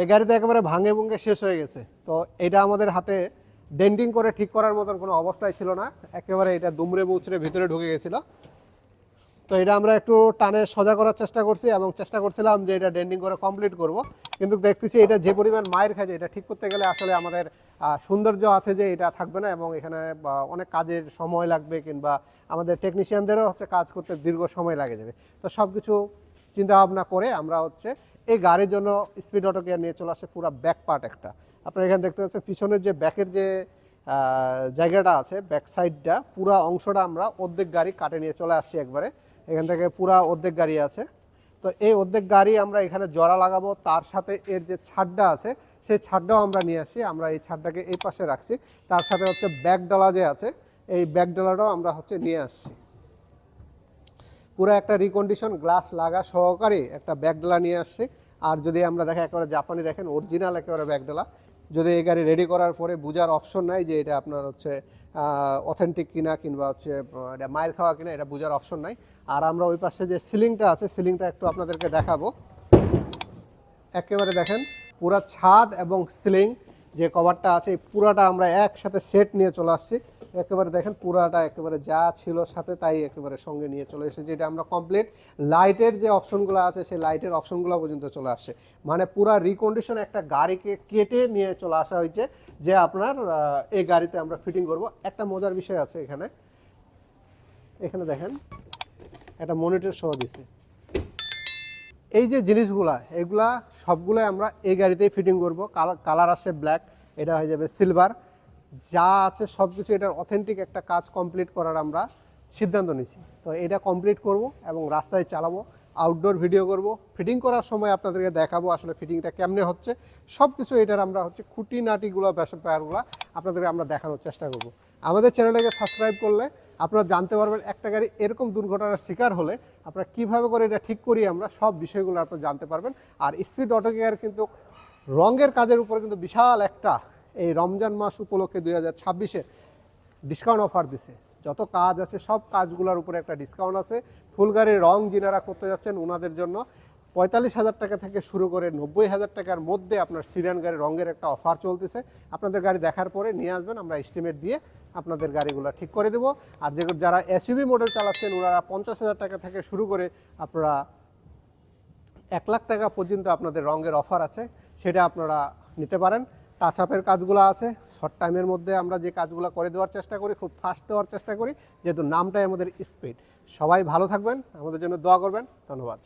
এই গাড়িতে একেবারে ভাঙে ভুঙ্গে শেষ হয়ে গেছে। তো এটা আমাদের হাতে ডেন্টিং করে ঠিক করার মতন কোনো অবস্থায় ছিল না। একেবারে এটা দুমড়ে মুচড়ে ভিতরে ঢুকে গেছিল। তো এটা আমরা একটু টানে সোজা করার চেষ্টা করছি এবং চেষ্টা করছিলাম যে এটা ডেন্ডিং করে কমপ্লিট করব। কিন্তু দেখতেছি এটা যে পরিমাণ মায়ের খাচ্ছে এটা ঠিক করতে গেলে আসলে আমাদের সৌন্দর্য আছে যে এটা থাকবে না এবং এখানে অনেক কাজের সময় লাগবে কিংবা আমাদের টেকনিশিয়ানদেরও হচ্ছে কাজ করতে দীর্ঘ সময় লাগে যাবে। তো সব কিছু চিন্তা ভাবনা করে আমরা হচ্ছে এই গাড়ির জন্য স্পিড অটো কেয়ার নিয়ে চলে আসে পুরো ব্যাক পার্ট একটা। আপনারা এখানে দেখতে পাচ্ছেন পিছনের যে ব্যাকের যে জায়গাটা আছে ব্যাক সাইডটা পুরা অংশটা আমরা অর্ধেক গাড়ি কাটে নিয়ে চলে আসছি একবারে। এখান থেকে পুরা অর্ধেক গাড়ি আছে। তো এই অর্ধেক গাড়ি আমরা এখানে জড়া লাগাবো, তার সাথে এর যে ছাদটা আছে, সেই ছাদটাও আমরা নিয়ে আসি, আমরা এই ছাদটাকে এই পাশে রাখছি। তার সাথে হচ্ছে ব্যাক ডালা যে আছে, এই ব্যাক ডালাটাও আমরা হচ্ছে নিয়ে আসছি। পুরো একটা রিকন্ডিশন গ্লাস লাগা সহকারে একটা ব্যাগডালা নিয়ে আসছে। আর যদি আমরা দেখেন একেবারে জাপানি দেখেন অরিজিনাল একেবারে ব্যাগডালা। যদি এই গাড়ি রেডি করার পরে বোঝার অপশন নাই যে এটা আপনার হচ্ছে অথেন্টিক কিনা কিংবা হচ্ছে এটা মায়ের খাওয়া কিনা, এটা বোঝার অপশন নাই। আর আমরা ওই পাশে যে সিলিংটা আছে, সিলিংটা একটু আপনাদেরকে দেখাবো। একেবারে দেখেন, পুরা ছাদ এবং সিলিং যে কভারটা আছে পুরাটা আমরা একসাথে সেট নিয়ে চলে আসছি। একেবারে দেখেন পুরাটা একেবারে যা ছিল সাথে তাই একেবারে সঙ্গে নিয়ে চলে এসেছে। যেটা আমরা কমপ্লিট লাইটের যে অপশনগুলো আছে, সেই লাইটের অপশনগুলো পর্যন্ত চলে আসছে। মানে পুরা রিকন্ডিশন একটা গাড়িকে কেটে নিয়ে চলে আসা হয়েছে, যে আপনার এই গাড়িতে আমরা ফিটিং করব। একটা মজার বিষয় আছে এখানে। এখানে দেখেন, একটা মনিটর সহ দিছে। এই যে জিনিসগুলা, এগুলা সবগুলোই আমরা এই গাড়িতেই ফিটিং করব। কালার আসছে ব্ল্যাক এটা হয়ে যাবে সিলভার যা আছে সব কিছু এটার অথেন্টিক একটা কাজ কমপ্লিট করার আমরা সিদ্ধান্ত নিছি তো এটা কমপ্লিট করব এবং রাস্তায় চালাবো আউটডোর ভিডিও করব ফিটিং করার সময় আপনাদেরকে দেখাবো আসলে ফিটিংটা কেমনে হচ্ছে। সব কিছু এটার আমরা হচ্ছে খুঁটিনাটিগুলো ব্যাপারগুলো আপনাদেরকে আমরা দেখানোর চেষ্টা করব। আমাদের চ্যানেলটাকে সাবস্ক্রাইব করলে আপনারা জানতে পারবেন একটা গাড়ি এরকম দুর্ঘটনার শিকার হলে আপনারা কীভাবে করে এটা ঠিক করি আমরা সব বিষয়গুলো আপনারা জানতে পারবেন। আর স্পিড অটো কেয়ার কিন্তু রঙের কাজের উপরে কিন্তু বিশাল একটা এই রমজান মাস উপলক্ষে দুই হাজার ছাব্বিশে ডিসকাউন্ট অফার দিছে। যত কাজ আছে, সব কাজগুলোর উপরে একটা ডিসকাউন্ট আছে। ফুল গাড়ির রং যিনারা করতে যাচ্ছেন ওনাদের জন্য পঁয়তাল্লিশ হাজার টাকা থেকে শুরু করে নব্বই হাজার টাকার মধ্যে আপনার সিরিয়ান গাড়ি রঙের একটা অফার চলতেছে। আপনাদের গাড়ি দেখার পরে নিয়ে আসবেন, আমরা এস্টিমেট দিয়ে আপনাদের গাড়িগুলো ঠিক করে দেবো। আর যে যারা এসইবি মডেল চালাচ্ছেন ওনারা পঞ্চাশ হাজার টাকা থেকে শুরু করে আপনারা এক লাখ টাকা পর্যন্ত আপনাদের রঙের অফার আছে, সেটা আপনারা নিতে পারেন। টাচ আপের কাজগুলো আছে। শর্ট টাইমের মধ্যে আমরা যে কাজগুলো করে দেওয়ার চেষ্টা করি, খুব ফাস্ট দেওয়ার চেষ্টা করি, যেহেতু নামটাই আমাদের স্পিড সবাই ভালো থাকবেন, আমাদের জন্য দোয়া করবেন, ধন্যবাদ।